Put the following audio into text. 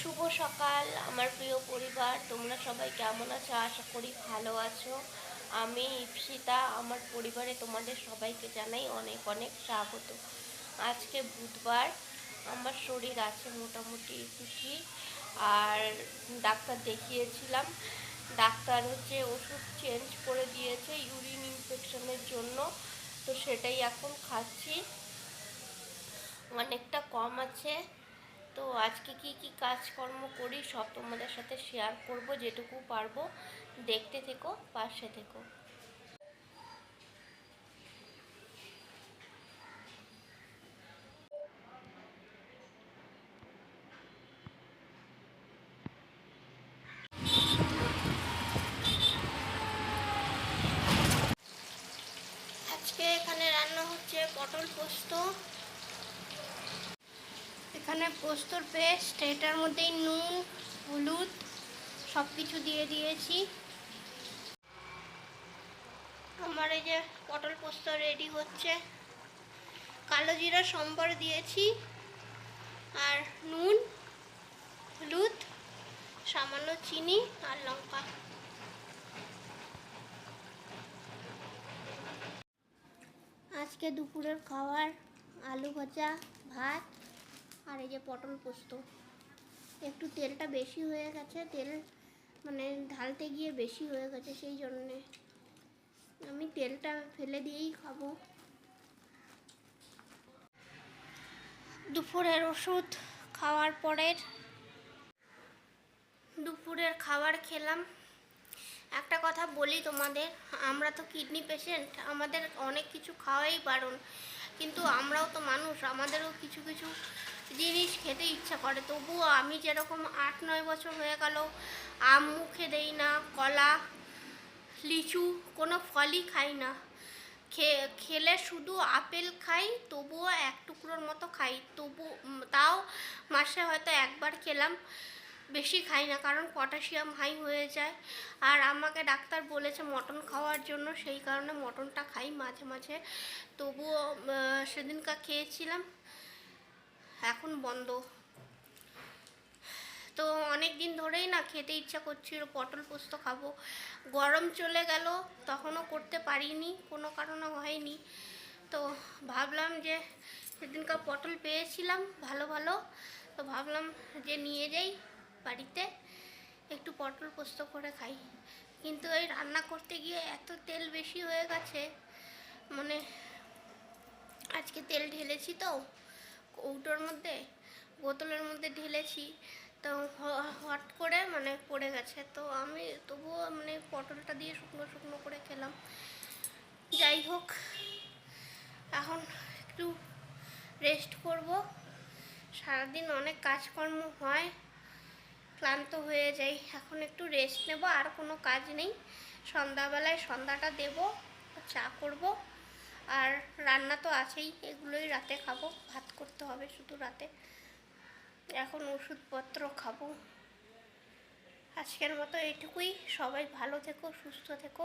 শুভ সকাল, আমার প্রিয় পরিবার, তোমরা সবাই কেমন আছো? আশা করি ভালো আছো। আমি ইপসিতা, আমার পরিবারে তোমাদের সবাইকে জানাই অনেক অনেক স্বাগত। আজকে বুধবার, আমার শরীর আছে মোটামুটি খুশি আর ডাক্তার দেখিয়েছিলাম। ডাক্তার হচ্ছে ওষুধ চেঞ্জ করে দিয়েছে ইউরিন ইনফেকশনের জন্য, তো সেটাই এখন খাচ্ছি। অনেকটা কম আছে। তো আজকে কি কি কাজকর্ম করি সব তোমাদের সাথে শেয়ার করব, যেটুকু পারব। দেখতে থেকো, পাশে থেকো। আজকে এখানে রান্না হচ্ছে পটল পোস্ত। এখানে পোস্তর পেস্ট এটার মধ্যেই নুন, হলুদ সব কিছু দিয়ে দিয়েছি। আমার এই যে পটল পোস্ত রেডি হচ্ছে। কালো জিরা, সম্বর দিয়েছি। আর নুন, হলুদ, সামান্য চিনি আর লঙ্কা। আজকে দুপুরের খাবার আলু ভাজা, ভাত আর এই যে পটল পোস্ত। একটু তেলটা বেশি হয়ে গেছে, তেল মানে ঢালতে গিয়ে বেশি হয়ে গেছে সেই জন্যে। আমি তেলটা ফেলে দিয়েই খাব। দুপুরের ওষুধ খাওয়ার পরের দুপুরের খাবার খেলাম। একটা কথা বলি তোমাদের, আমরা তো কিডনি পেশেন্ট, আমাদের অনেক কিছু খাওয়াই বারণ। কিন্তু আমরাও তো মানুষ, আমাদেরও কিছু কিছু জিনিস খেতে ইচ্ছা করে। তবুও আমি যেরকম আট, নয় বছর হয়ে গেল, আম মুখে দেই না, কলা, লিচু, কোনো ফলই খাই না। খেলে শুধু আপেল খাই, তবুও এক টুকরোর মতো খাই। তবু তাও মাসে হয়তো একবার খেলাম, বেশি খাই না, কারণ পটাশিয়াম হাই হয়ে যায়। আর আমাকে ডাক্তার বলেছে মটন খাওয়ার জন্য, সেই কারণে মটনটা খাই মাঝে মাঝে। তবুও সেদিনকার খেয়েছিলাম। এখন বন্ধ। তো অনেক দিন ধরেই না খেতে ইচ্ছা করছিল, পটল পোস্ত খাব। গরম চলে গেল, তখনও করতে পারিনি, কোনো কারণে হয়নি। তো ভাবলাম যে সেদিনকার পটল পেয়েছিলাম, ভালো ভালো। তো ভাবলাম যে নিয়ে যাই বাড়িতে, একটু পটল পোস্ত করে খাই। কিন্তু এই রান্না করতে গিয়ে এত তেল বেশি হয়ে গেছে মানে আজকে তেল ঢেলেছি তো মধ্যে বোতলের মধ্যে ঢেলেছি, তো হট করে মানে পড়ে গেছে। তো আমি তবুও মানে পটলটা দিয়ে শুকনো শুকনো করে খেলাম। যাই হোক, এখন একটু রেস্ট করব। সারাদিন অনেক কাজকর্ম হয়, ক্লান্ত হয়ে যাই। এখন একটু রেস্ট নেব, আর কোনো কাজ নেই। সন্ধ্যাবেলায় সন্ধ্যাটা দেব, চা করব। আর রান্না তো আছেই, এগুলোই রাতে খাব। ভাত করতে হবে শুধু রাতে। এখন ওষুধপত্র খাব। আজকের মতো এটুকুই সবাই ভালো থেকো সুস্থ থেকো।